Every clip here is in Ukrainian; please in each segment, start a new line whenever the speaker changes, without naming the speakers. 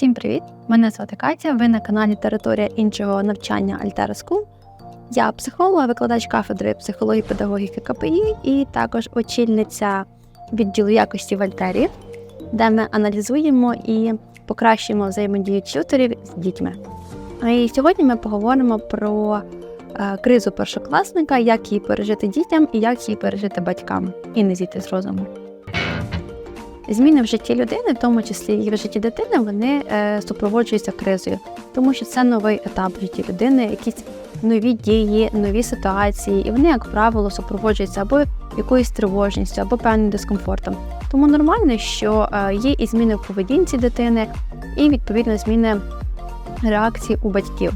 Всім привіт! Мене звати Катя. Ви на каналі Територія іншого навчання Altera School. Я психолог, викладач кафедри психології педагогіки КПІ і також очільниця відділу якості в Альтері, де ми аналізуємо і покращуємо взаємодію тюторів з дітьми. І сьогодні ми поговоримо про е, кризу першокласника, як її пережити дітям і як її пережити батькам і не зійти з розуму. Зміни в житті людини, в тому числі і в житті дитини, вони е, супроводжуються кризою, тому що це новий етап в житті людини, якісь нові дії, нові ситуації, і вони, як правило, супроводжуються або якоюсь тривожністю, або певним дискомфортом. Тому нормально, що е, є і зміни в поведінці дитини, і відповідно зміни реакції у батьків.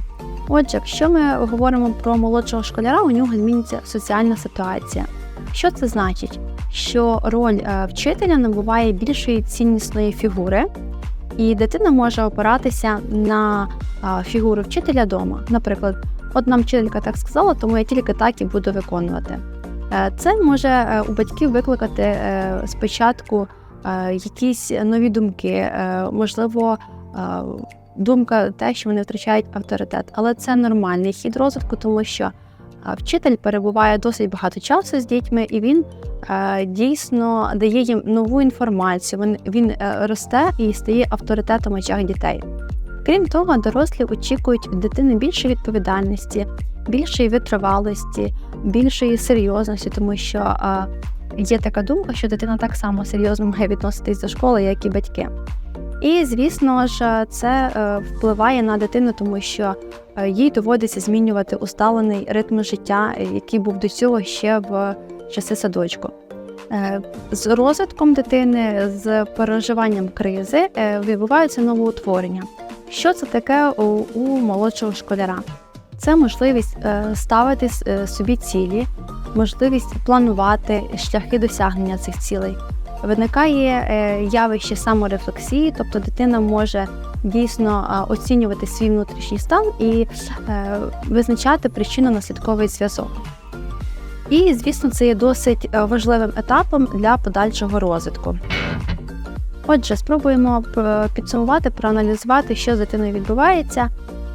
Отже, якщо ми говоримо про молодшого школяра, у нього зміниться соціальна ситуація. Що це значить? Що роль е, вчителя набуває більшої ціннісної фігури, і дитина може опиратися на е, фігуру вчителя вдома. Наприклад, от нам вчителька так сказала, тому я тільки так і буду виконувати. Е, Це може у батьків викликати спочатку якісь нові думки, можливо, думка те, що вони втрачають авторитет, але це нормальний хід розвитку, тому що Вчитель перебуває досить багато часу з дітьми, і він е, дійсно дає їм нову інформацію. Він він е, росте і стає авторитетом в очах дітей. Крім того, дорослі очікують від дитини більшої відповідальності, більшої витривалості, більшої серйозності, тому що е, є така думка, що дитина так само серйозно має відноситись до школи, як і батьки. І, звісно ж, це е, впливає на дитину, тому що е, їй доводиться змінювати усталений ритм життя, е, який був до цього ще в часи садочку. З розвитком дитини, з переживанням кризи відбуваються новоутворення. Що це таке у молодшого школяра? Це можливість ставити собі цілі, можливість планувати шляхи досягнення цих цілей виникає е, явище саморефлексії, тобто дитина може дійсно оцінювати свій внутрішній стан і е, визначати причинно-наслідковий зв'язок. І, звісно, це є досить е, важливим етапом для подальшого розвитку. Отже, спробуємо підсумувати, проаналізувати, що з дитиною відбувається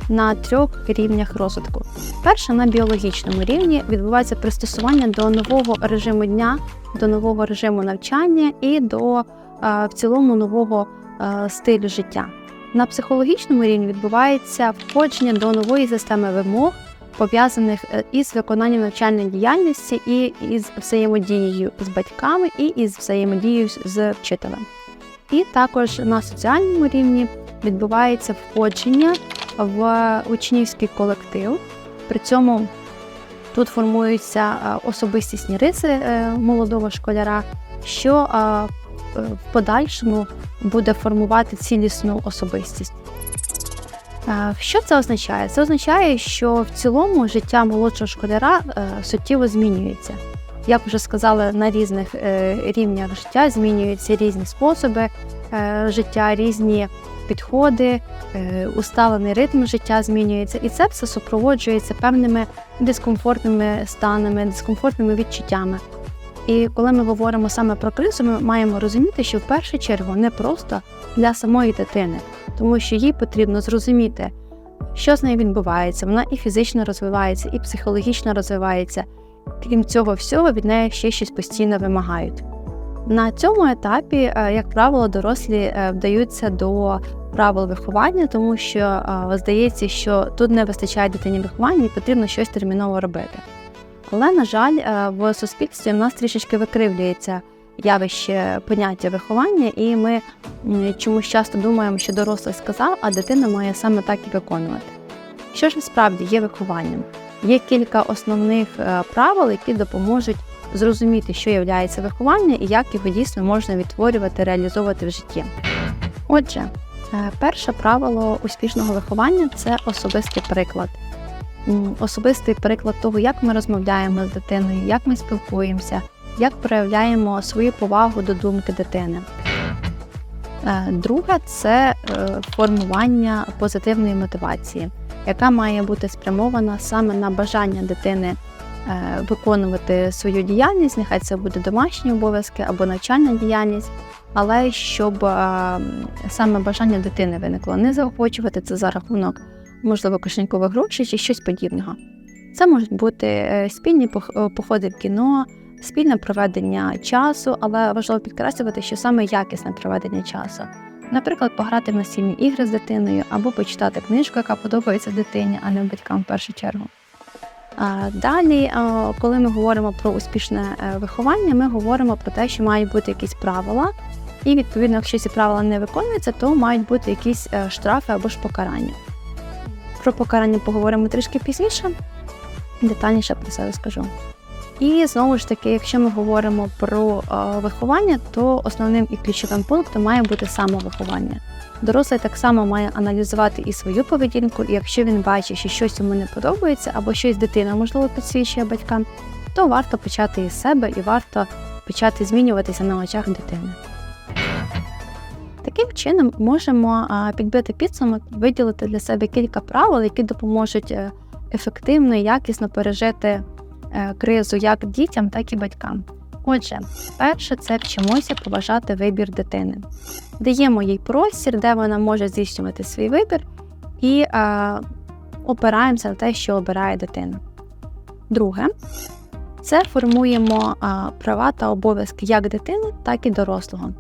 на трьох рівнях розвитку. Перше, на біологічному рівні відбувається пристосування до нового режиму дня, до нового режиму навчання і до е, в цілому нового е, стилю життя. На психологічному рівні відбувається входження до нової системи вимог, пов'язаних е, із виконанням навчальної діяльності, і із взаємодією з батьками, і із взаємодією з вчителем. І також на соціальному рівні відбувається входження в учнівський колектив. При цьому тут формуються особистісні риси е, молодого школяра, що в подальшому буде формувати цілісну особистість. Що це означає? Це означає, що в цілому життя молодшого школяра е, суттєво змінюється. Як вже сказали, на різних е, рівнях життя змінюються різні способи життя, різні підходи, е, усталений ритм життя змінюється, і це все супроводжується певними дискомфортними станами, дискомфортними відчуттями. І коли ми говоримо саме про кризу, ми маємо розуміти, що в першу чергу не просто для самої дитини, тому що їй потрібно зрозуміти, що з нею відбувається. Вона і фізично розвивається, і психологічно розвивається. Крім цього всього, від неї ще щось постійно вимагають. На цьому етапі, е, як правило, дорослі е, вдаються до правил виховання, тому що е, здається, що тут не вистачає дитині виховання і потрібно щось терміново робити. Але, на жаль, в суспільстві в нас трішечки викривлюється явище поняття виховання, і ми чомусь часто думаємо, що дорослий сказав, а дитина має саме так і виконувати. Що ж насправді є вихованням? Є кілька основних правил, які допоможуть зрозуміти, що є виховання і як його дійсно можна відтворювати, реалізовувати в житті. Отже, е, перше правило успішного виховання це особистий приклад. Особистий приклад того, як ми розмовляємо з дитиною, як ми спілкуємося, як проявляємо свою повагу до думки дитини. Е, друге це е, формування позитивної мотивації, яка має бути спрямована саме на бажання дитини Е, виконувати свою діяльність, нехай це буде домашні обов'язки або навчальна діяльність, але щоб е, саме бажання дитини виникло, не заохочувати це за рахунок, можливо, кишенькових грошей чи щось подібного. Це можуть бути е, спільні е, походи в кіно, спільне проведення часу, але важливо підкреслювати, що саме якісне проведення часу. Наприклад, пограти в настільні ігри з дитиною або почитати книжку, яка подобається дитині, а не батькам в першу чергу. Далі, коли ми говоримо про успішне е, виховання, ми говоримо про те, що мають бути якісь правила, і відповідно, якщо ці правила не виконуються, то мають бути якісь е, штрафи або ж покарання. Про покарання поговоримо трішки пізніше, детальніше про це розкажу. І знову ж таки, якщо ми говоримо про виховання, то основним і ключовим пунктом має бути самовиховання. Дорослий так само має аналізувати і свою поведінку, і якщо він бачить, що щось йому не подобається, або щось дитина, можливо, підсвічує батькам, то варто почати із себе і варто почати змінюватися на очах дитини. Таким чином можемо підбити підсумок, виділити для себе кілька правил, які допоможуть е, ефективно і якісно пережити кризу як дітям, так і батькам. Отже, перше це вчимося поважати вибір дитини. Даємо їй простір, де вона може здійснювати свій вибір, і е, опираємося на те, що обирає дитина. Друге, це формуємо е, права та обов'язки як дитини, так і дорослого.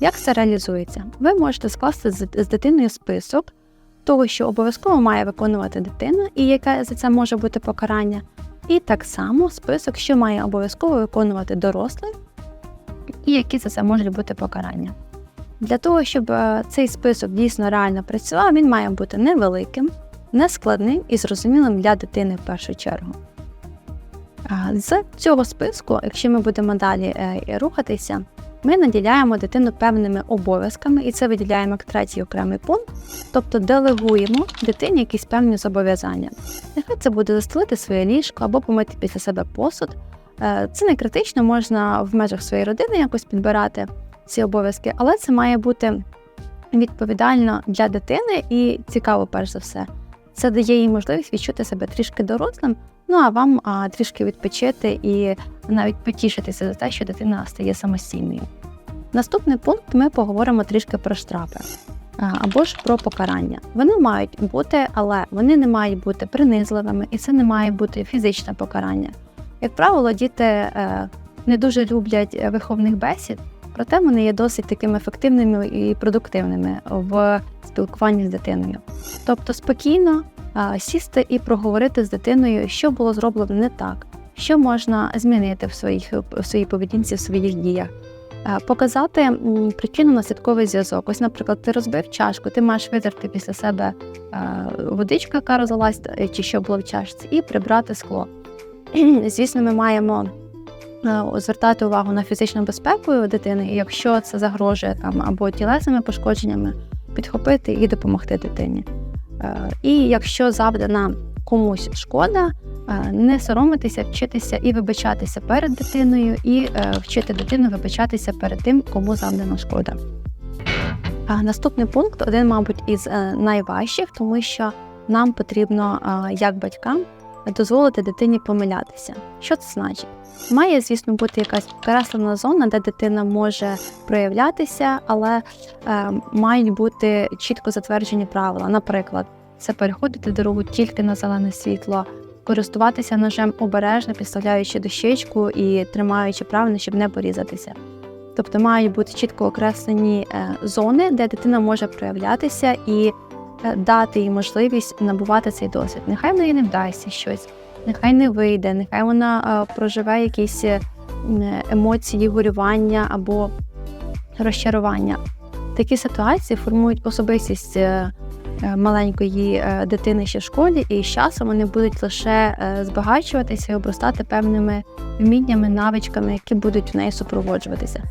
Як це реалізується? Ви можете скласти з дитиною список того, що обов'язково має виконувати дитина, і яке за це може бути покарання. І так само список, що має обов'язково виконувати дорослий, і які за це можуть бути покарання. Для того, щоб е, цей список дійсно реально працював, він має бути невеликим, нескладним і зрозумілим для дитини в першу чергу. З цього списку, якщо ми будемо далі е, рухатися, ми наділяємо дитину певними обов'язками, і це виділяємо як третій окремий пункт, тобто делегуємо дитині якісь певні зобов'язання. Нехай це буде застелити своє ліжко або помити після себе посуд. Е, Це не критично, можна в межах своєї родини якось підбирати ці обов'язки, але це має бути відповідально для дитини і цікаво, перш за все. Це дає їй можливість відчути себе трішки дорослим, ну а вам а, трішки відпочити і навіть потішитися за те, що дитина стає самостійною. Наступний пункт ми поговоримо трішки про штрафи або ж про покарання. Вони мають бути, але вони не мають бути принизливими, і це не має бути фізичне покарання. Як правило, діти е, не дуже люблять е, виховних бесід, проте вони є досить такими ефективними і продуктивними в спілкуванні з дитиною. Тобто спокійно сісти і проговорити з дитиною, що було зроблено не так, що можна змінити в своїх в своїй поведінці, в своїх діях. Показати м, причинно-наслідковий зв'язок. Ось, наприклад, ти розбив чашку, ти маєш витерти після себе водичку, яка розлилась, е, чи що було в чашці, і прибрати скло. Звісно, ми маємо звертати увагу на фізичну безпеку дитини, і якщо це загрожує там або тілесними пошкодженнями, підхопити і допомогти дитині. Е, І якщо завдана комусь шкода, е, не соромитися, вчитися і вибачатися перед дитиною, і е, вчити дитину вибачатися перед тим, кому завдана шкода. Наступний пункт один, мабуть, із е, найважчих, тому що нам потрібно, е, як батькам, дозволити дитині помилятися. Що це значить? Має, звісно, бути якась підкреслена зона, де дитина може проявлятися, але е, мають бути чітко затверджені правила. Наприклад, це переходити дорогу тільки на зелене світло, користуватися ножем обережно, підставляючи дощечку і тримаючи правильно, щоб не порізатися. Тобто мають бути чітко окреслені е, зони, де дитина може проявлятися і дати їй можливість набувати цей досвід. Нехай в неї не вдасться щось, нехай не вийде, нехай вона е, проживе якісь е, емоції, горювання або розчарування. Такі ситуації формують особистість е, е, маленької е, дитини ще в школі, і з часом вони будуть лише е, збагачуватися і обростати певними вміннями, навичками, які будуть в неї супроводжуватися.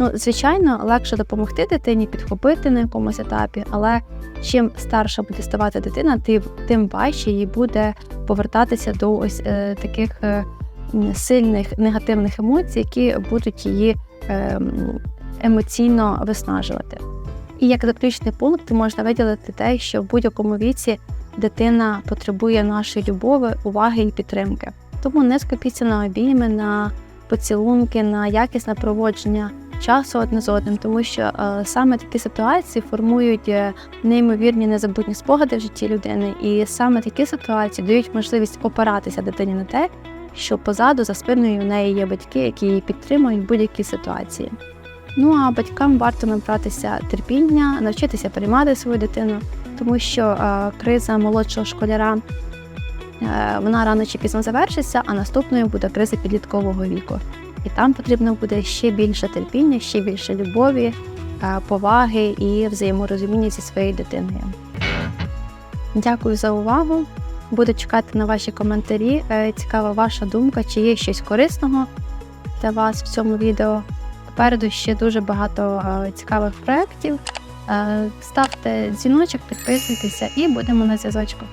Ну, звичайно, легше допомогти дитині підхопити на якомусь етапі, але чим старша буде ставати дитина, тим, тим важче їй буде повертатися до ось е, таких е, сильних негативних емоцій, які будуть її е, емоційно виснажувати. І як заключний пункт можна виділити те, що в будь-якому віці дитина потребує нашої любові, уваги і підтримки. Тому не скупіться на обійми, на поцілунки, на якісне проводження часу одне з одним, тому що е, саме такі ситуації формують е, неймовірні незабутні спогади в житті людини, і саме такі ситуації дають можливість опиратися дитині на те, що позаду за спиною в неї є батьки, які її підтримують в будь-якій ситуації. Ну а батькам варто набратися терпіння, навчитися приймати свою дитину, тому що е, криза молодшого школяра вона рано чи пізно завершиться, а наступною буде криза підліткового віку. І там потрібно буде ще більше терпіння, ще більше любові, е, поваги і взаєморозуміння зі своєю дитиною. Дякую за увагу. Буду чекати на ваші коментарі. Е, Цікава ваша думка, чи є щось корисного для вас в цьому відео. Попереду ще дуже багато е, цікавих проєктів. Ставте дзвіночок, підписуйтеся і будемо на зв'язочку.